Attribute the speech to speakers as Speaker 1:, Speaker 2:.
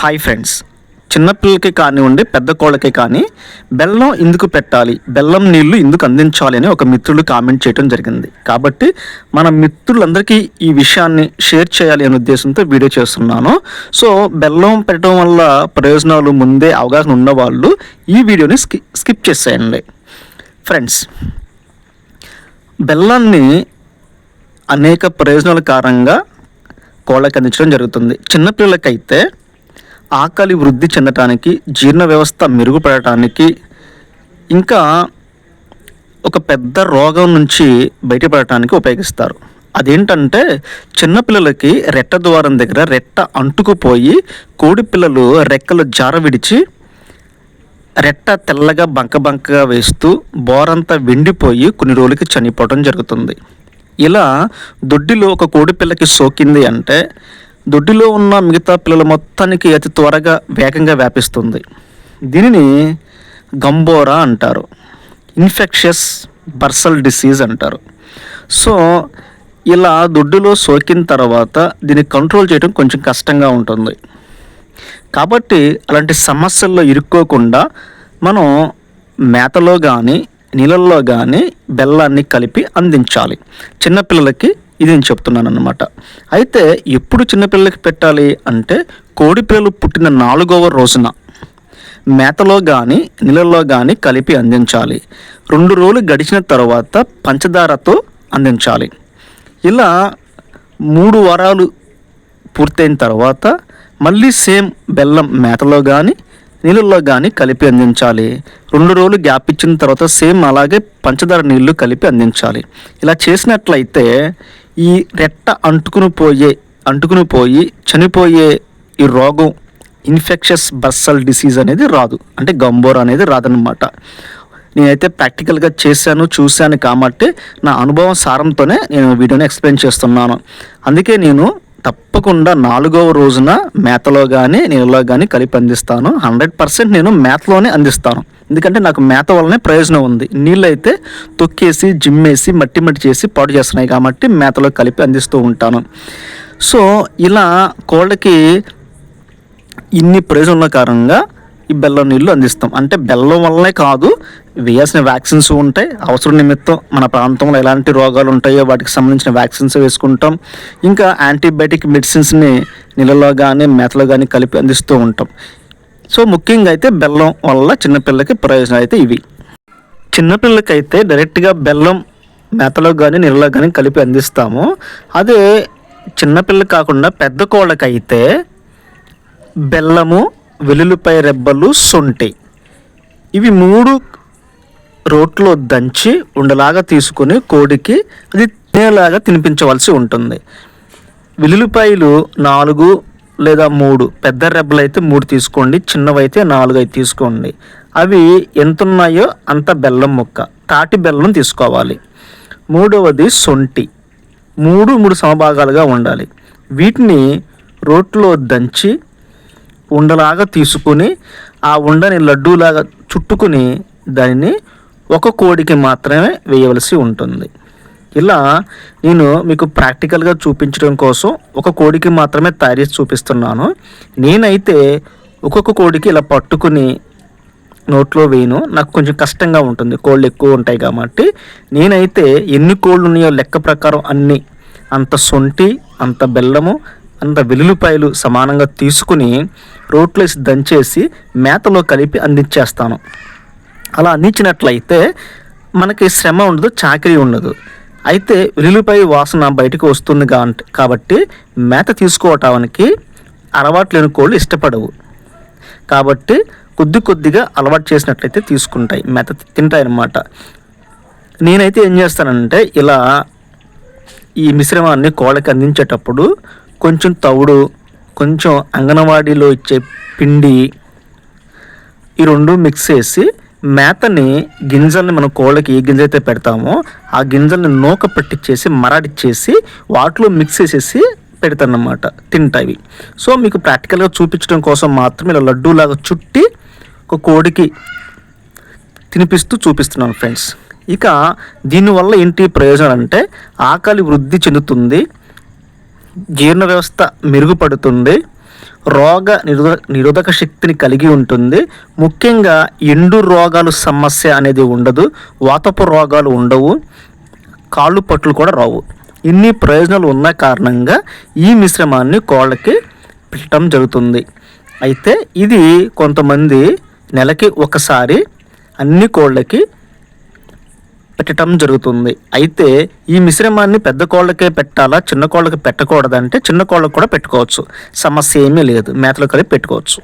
Speaker 1: Hi friends చిన్నపిల్లలకి కానివ్వండి పెద్ద కోళ్ళకి కానీ బెల్లం ఎందుకు పెట్టాలి? బెల్లం నీళ్ళు ఎందుకు అందించాలి అని ఒక మిత్రులు కామెంట్ చేయడం జరిగింది. కాబట్టి మన మిత్రులందరికీ ఈ విషయాన్ని షేర్ చేయాలి అనే ఉద్దేశంతో వీడియో చేస్తున్నాను. సో బెల్లం పెట్టడం వల్ల ప్రయోజనాలు ముందే అవగాహన ఉన్నవాళ్ళు ఈ వీడియోని స్కి స్కిప్ చేసేయండి. ఫ్రెండ్స్ బెల్లాన్ని అనేక ప్రయోజనాల కారణంగా కోళ్ళకి అందించడం జరుగుతుంది. చిన్నపిల్లలకైతే ఆకలి వృద్ధి చెందటానికి జీర్ణ వ్యవస్థ మెరుగుపడటానికి ఇంకా ఒక పెద్ద రోగం నుంచి బయటపడటానికి ఉపయోగిస్తారు. అదేంటంటే చిన్నపిల్లలకి రెట్ట ద్వారం దగ్గర రెట్ట అంటుకుపోయి కోడి పిల్లలు రెక్కలు జార విడిచి రెట్ట తెల్లగా బంక బంకగా వేస్తూ బోరంతా వెండిపోయి కొన్ని రోజులకి చనిపోవడం జరుగుతుంది. ఇలా దొడ్డిలో ఒక కోడి పిల్లకి సోకింది అంటే దొడ్డిలో ఉన్న మిగతా పిల్లల మొత్తానికి అతి త్వరగా వేగంగా వ్యాపిస్తుంది. దీనిని గంబోరా అంటారు. ఇన్ఫెక్షస్ బర్సల్ డిసీజ్ అంటారు. సో ఇలా దొడ్డులో సోకిన తర్వాత దీన్ని కంట్రోల్ చేయడం కొంచెం కష్టంగా ఉంటుంది. కాబట్టి అలాంటి సమస్యల్లో ఇరుక్కోకుండా మనం మేతలో కానీ నీళ్ళల్లో కానీ బెల్లాన్ని కలిపి అందించాలి. చిన్నపిల్లలకి ఇది నేను చెప్తున్నాను అనమాట అయితే ఎప్పుడు చిన్నపిల్లలకి పెట్టాలి అంటే కోడిపిల్లలు పుట్టిన నాలుగవ రోజున మేతలో కానీ నీళ్ళల్లో కానీ కలిపి అందించాలి. రెండు రోజులు గడిచిన తర్వాత పంచదారతో అందించాలి. ఇలా మూడు వారాలు పూర్తయిన తర్వాత మళ్ళీ సేమ్ బెల్లం మేతలో కానీ నీళ్ళల్లో కానీ కలిపి అందించాలి. రెండు రోజులు గ్యాప్ ఇచ్చిన తర్వాత సేమ్ అలాగే పంచదార నీళ్ళు కలిపి అందించాలి. ఇలా చేసినట్లయితే ఈ రెట్ట అంటుకుని పోయే అంటుకుని పోయి చనిపోయే ఈ రోగం ఇన్ఫెక్షస్ బస్సల్ డిసీజ్ అనేది రాదు. అంటే గంబోర్ అనేది రాదనమాట నేనైతే ప్రాక్టికల్గా చేశాను చూశాను కాబట్టి నా అనుభవం సారంతోనే నేను వీడియోని ఎక్స్ప్లెయిన్ చేస్తున్నాను. అందుకే నేను తప్పకుండా నాలుగవ రోజున మేతలో కానీ నీళ్ళలో కానీ కలిపి అందిస్తాను. హండ్రెడ్ పర్సెంట్ నేను మేతలోనే అందిస్తాను. ఎందుకంటే నాకు మేత వల్లనే ప్రయోజనం ఉంది. నీళ్ళు అయితే తొక్కేసి జిమ్మేసి మట్టి మట్టి చేసి పాటు చేస్తున్నాయి కాబట్టి మేతలో కలిపి అందిస్తూ ఉంటాను. సో ఇలా కోళ్ళకి ఇన్ని ప్రయోజనాల కారణంగా ఈ బెల్లం నీళ్ళు అందిస్తాం. అంటే బెల్లం వల్లనే కాదు వేయాల్సిన వ్యాక్సిన్స్ ఉంటాయి. అవసరం నిమిత్తం మన ప్రాంతంలో ఎలాంటి రోగాలు ఉంటాయో వాటికి సంబంధించిన వ్యాక్సిన్స్ వేసుకుంటాం. ఇంకా యాంటీబయాటిక్ మెడిసిన్స్ని నీళ్ళలో కానీ మేతలో కానీ కలిపి అందిస్తూ ఉంటాం. సో ముఖ్యంగా అయితే బెల్లం వల్ల చిన్నపిల్లకి ప్రయోజనాలు అయితే ఇవి. చిన్నపిల్లలకైతే డైరెక్ట్గా బెల్లం మేతలో కానీ నీళ్ళలో కానీ కలిపి అందిస్తాము. అదే చిన్నపిల్ల కాకుండా పెద్ద కోళ్ళకైతే బెల్లము వెల్లుల్లిపాయ రెబ్బలు సొంటి. ఇవి మూడు రోట్లో దంచి ఉండలాగా తీసుకొని కోడికి అది తినేలాగా తినిపించవలసి ఉంటుంది. వెల్లుల్లిపాయలు నాలుగు లేదా మూడు. పెద్ద రెబ్బలు అయితే మూడు తీసుకోండి చిన్నవైతే నాలుగు అయితే తీసుకోండి. అవి ఎంత ఉన్నాయో అంత బెల్లం ముక్క. తాటి బెల్లం తీసుకోవాలి. మూడవది సొంటి. మూడు మూడు సమభాగాలుగా ఉండాలి. వీటిని రోట్లో దంచి ఉండలాగా తీసుకుని ఆ ఉండని లడ్డూలాగా చుట్టుకుని దానిని ఒక కోడికి మాత్రమే వేయవలసి ఉంటుంది. ఇలా నేను మీకు ప్రాక్టికల్గా చూపించడం కోసం ఒక కోడికి మాత్రమే తయారు చేసి చూపిస్తున్నాను. నేనైతే ఒక్కొక్క కోడికి ఇలా పట్టుకుని నోట్లో వేయను. నాకు కొంచెం కష్టంగా ఉంటుంది. కోళ్ళు ఎక్కువ ఉంటాయి కాబట్టి. నేనైతే ఎన్ని కోళ్ళు ఉన్నాయో లెక్క ప్రకారం అన్ని. అంత సొంటి అంత బెల్లము అంత వెల్లుల్లిపాయలు సమానంగా తీసుకుని రోట్లో వేసి దంచేసి మేతలో కలిపి అందించేస్తాను. అలా అందించినట్లయితే మనకి శ్రమ ఉండదు చాకరీ ఉండదు. అయితే వెల్లుల్లిపాయ వాసన బయటకు వస్తుంది కాబట్టి మేత తీసుకోవటానికి అలవాటు లేని కోళ్ళు ఇష్టపడవు. కాబట్టి కొద్ది కొద్దిగా అలవాటు చేసినట్లయితే తీసుకుంటాయి మేత తింటాయి అన్నమాట నేనైతే ఏం చేస్తానంటే ఇలా ఈ మిశ్రమాన్ని కోళ్ళకి అందించేటప్పుడు కొంచెం తవుడు కొంచెం అంగన్వాడీలో ఇచ్చే పిండి ఈ రెండు మిక్స్ చేసి మేతని గింజల్ని మనం కోళ్ళకి ఏ గింజ అయితే పెడతామో ఆ గింజల్ని నూక పెట్టిచ్చేసి మరాడిచ్చేసి వాటిలో మిక్స్ చేసేసి పెడతానమాట తింటాయి సో మీకు ప్రాక్టికల్గా చూపించడం కోసం మాత్రం ఇలా లడ్డూలాగా చుట్టి ఒక కోడికి తినిపిస్తూ చూపిస్తున్నాను ఫ్రెండ్స్ ఇక దీనివల్ల ఏంటి ప్రయోజనం అంటే ఆకలి వృద్ధి చెందుతుంది జీర్ణ వ్యవస్థ మెరుగుపడుతుంది రోగ నిరోధ నిరోధక శక్తిని కలిగి ఉంటుంది. ముఖ్యంగా ఎండు రోగాలు సమస్య అనేది ఉండదు వాతపు రోగాలు ఉండవు కాళ్ళు పట్లు కూడా రావు. ఇన్ని ప్రయోజనాలు ఉన్న కారణంగా ఈ మిశ్రమాన్ని కోళ్ళకి పెట్టడం జరుగుతుంది. అయితే ఇది కొంతమంది నెలకి ఒకసారి అన్ని కోళ్ళకి పెట్టడం జరుగుతుంది. అయితే ఈ మిశ్రమాన్ని పెద్ద కోళ్ళకే పెట్టాలా చిన్న కోళ్ళకి పెట్టకూడదంటే చిన్న కోళ్ళకు కూడా పెట్టుకోవచ్చు. సమస్య ఏమీ లేదు. మేతలు కలిపి పెట్టుకోవచ్చు.